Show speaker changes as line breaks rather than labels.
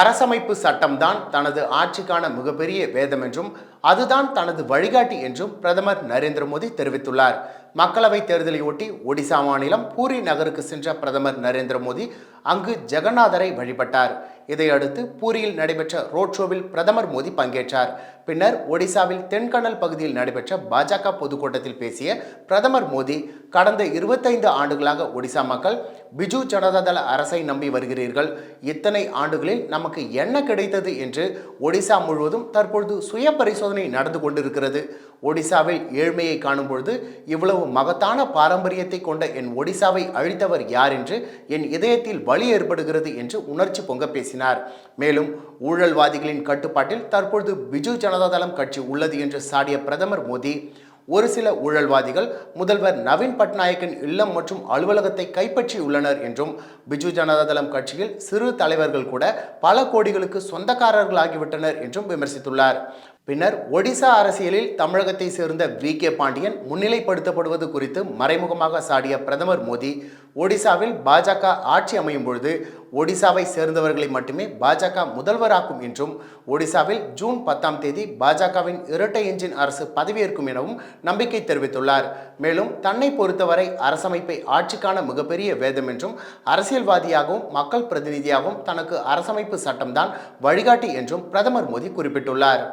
அரசமைப்பு சட்டம்தான் தனது ஆட்சிக்கான மிகப்பெரிய வேதம் என்றும் அதுதான் தனது வழிகாட்டி என்றும் பிரதமர் நரேந்திர மோடி தெரிவித்துள்ளார் மக்களவை தேர்தலையொட்டி ஒடிசா மாநிலம் பூரி நகருக்கு சென்ற பிரதமர் நரேந்திர மோடி அங்கு ஜெகநாதரை வழிபட்டார் இதையடுத்து பூரியில் நடைபெற்ற ரோட் ஷோவில் பிரதமர் மோடி பங்கேற்றார் பின்னர் ஒடிசாவில் தென்கனல் பகுதியில் நடைபெற்ற பாஜக பொதுக்கூட்டத்தில் பேசிய பிரதமர் மோடி கடந்த இருபத்தைந்து ஆண்டுகளாக ஒடிசா மக்கள் பிஜு ஜனதாதள அரசை நம்பி வருகிறீர்கள் இத்தனை ஆண்டுகளில் நமக்கு என்ன கிடைத்தது என்று ஒடிசா முழுவதும் தற்பொழுது சுய பரிசோதனை பரிசோதனை நடந்து கொண்டிருக்கிறது ஒடிசாவில் ஏழ்மையை காணும் பொழுது இவ்வளவு மகத்தான பாரம்பரியத்தை கொண்ட என் ஒடிசாவை அழித்தவர் யார் என்று என் இதயத்தில் வலி ஏற்படுகிறது என்று உணர்ச்சி பொங்க பேசினார் மேலும் ஊழல்வாதிகளின் கட்டுப்பாட்டில் தற்பொழுது பிஜு ஜனதா தளம் கட்சி உள்ளது என்று சாடிய பிரதமர் மோடி ஒரு சில ஊழல்வாதிகள் முதல்வர் நவீன் பட்நாயக்கின் இல்லம் மற்றும் அலுவலகத்தை கைப்பற்றியுள்ளனர் என்றும் பிஜு ஜனதாதளம் கட்சியில் சிறு தலைவர்கள் கூட பல கோடிகளுக்கு சொந்தக்காரர்களாகிவிட்டனர் என்றும் விமர்சித்துள்ளார் பின்னர் ஒடிசா அரசியலில் தமிழகத்தை சேர்ந்த வி கே பாண்டியன் முன்னிலைப்படுத்தப்படுவது குறித்து மறைமுகமாக சாடிய பிரதமர் மோடி ஒடிசாவில் பாஜக ஆட்சி அமையும் பொழுது ஒடிசாவை சேர்ந்தவர்களை மட்டுமே பாஜக முதல்வராக்கும் என்றும் ஒடிசாவில் ஜூன் பத்தாம் தேதி பாஜகவின் இரட்டை எஞ்சின் அரசு பதவியேற்கும் எனவும் நம்பிக்கை தெரிவித்துள்ளார் மேலும் தன்னை பொறுத்தவரை அரசமைப்பை ஆட்சிக்கான மிகப்பெரிய வேதம் என்றும் அரசியல்வாதியாகவும் மக்கள் பிரதிநிதியாகவும் தனக்கு அரசமைப்பு சட்டம்தான் வழிகாட்டி என்றும் பிரதமர் மோடி குறிப்பிட்டுள்ளார்